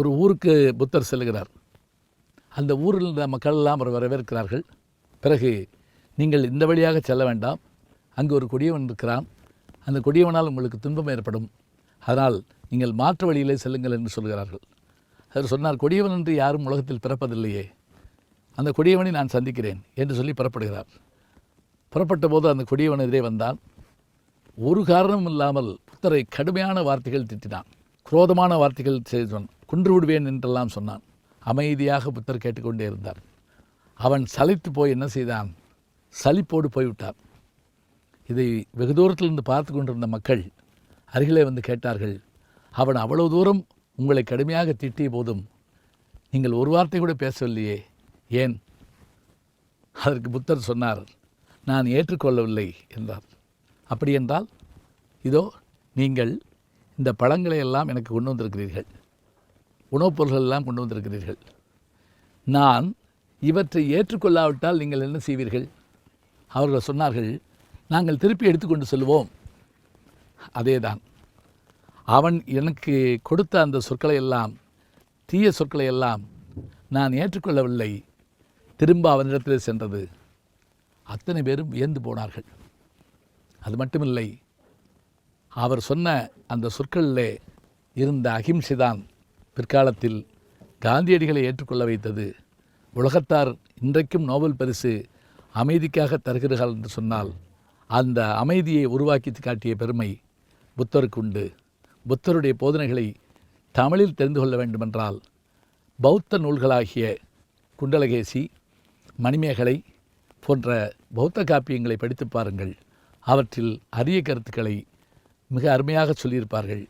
ஒரு ஊருக்கு புத்தர் செல்கிறார். அந்த ஊரில் இருந்த மக்கள் எல்லாம் அவர் வரவேற்கிறார்கள். பிறகு நீங்கள் இந்த வழியாக செல்ல வேண்டாம். அங்கு ஒரு கொடியவன் இருக்கிறான். அந்த கொடியவனால் உங்களுக்கு துன்பம் ஏற்படும். அதனால் நீங்கள் மாற்று வழியிலே செல்லுங்கள் என்று சொல்கிறார்கள். அவர் சொன்னார் கொடியவன் என்று யாரும் உலகத்தில் பிறப்பதில்லையே. அந்த கொடியவனை நான் சந்திக்கிறேன் என்று சொல்லி புறப்படுகிறார். புறப்பட்ட போது அந்த கொடியவன் எதிரே வந்தான். ஒரு காரணமும் இல்லாமல் புத்தரை கடுமையான வார்த்தைகள் திட்டினான். குரோதமான வார்த்தைகள் செய்தான் குன்று விடுவேன் என்றெல்லாம் சொன்னான். அமைதியாக புத்தர் கேட்டுக்கொண்டே இருந்தார். அவன் சலித்து போய் என்ன செய்தான்? சலிப்போடு போய்விட்டான் இதை வெகு தூரத்திலிருந்து பார்த்து கொண்டிருந்த மக்கள் அருகிலே வந்து கேட்டார்கள் அவன் அவ்வளவு தூரம் உங்களை கடுமையாக திட்டிய போதும் நீங்கள் ஒரு வார்த்தை கூட பேசவில்லையே ஏன்? அதற்கு புத்தர் சொன்னார் நான் ஏற்றுக்கொள்ளவில்லை என்றார். அப்படி என்றால் இதோ நீங்கள் இந்த பழங்களை எல்லாம் எனக்கு கொண்டு வந்திருக்கிறீர்கள். உணவுப் பொருள்கள்லாம் கொண்டு வந்திருக்கிறீர்கள். நான் இவற்றை ஏற்றுக்கொள்ளாவிட்டால் நீங்கள் என்ன செய்வீர்கள்? அவர்கள் சொன்னார்கள் நாங்கள் திருப்பி எடுத்துக்கொண்டு செல்வோம். அதேதான். அவன் எனக்கு கொடுத்த அந்த சொற்களை எல்லாம் தீய சொற்களை எல்லாம் நான் ஏற்றுக்கொள்ளவில்லை. திரும்ப அவனிடத்தில் சென்றது. அத்தனை பேரும் வியந்து போனார்கள். அது மட்டுமில்லை அவர் சொன்ன அந்த சொற்களிலே இருந்த அகிம்சைதான் பிற்காலத்தில் காந்தியடிகளை ஏற்றுக்கொள்ள வைத்தது உலகத்தார் இன்றைக்கும் நோபல் பரிசு அமைதிக்காக தருகிறார்கள் என்று சொன்னால் அந்த அமைதியை உருவாக்கி காட்டிய பெருமை புத்தருக்கு உண்டு. புத்தருடைய போதனைகளை தமிழில் தெரிந்து கொள்ள வேண்டுமென்றால் பௌத்த நூல்களாகிய குண்டலகேசி மணிமேகலை போன்ற பௌத்த காப்பியங்களை படித்து பாருங்கள். அவற்றில் அரிய கருத்துக்களை மிக அருமையாக சொல்லியிருப்பார்கள்.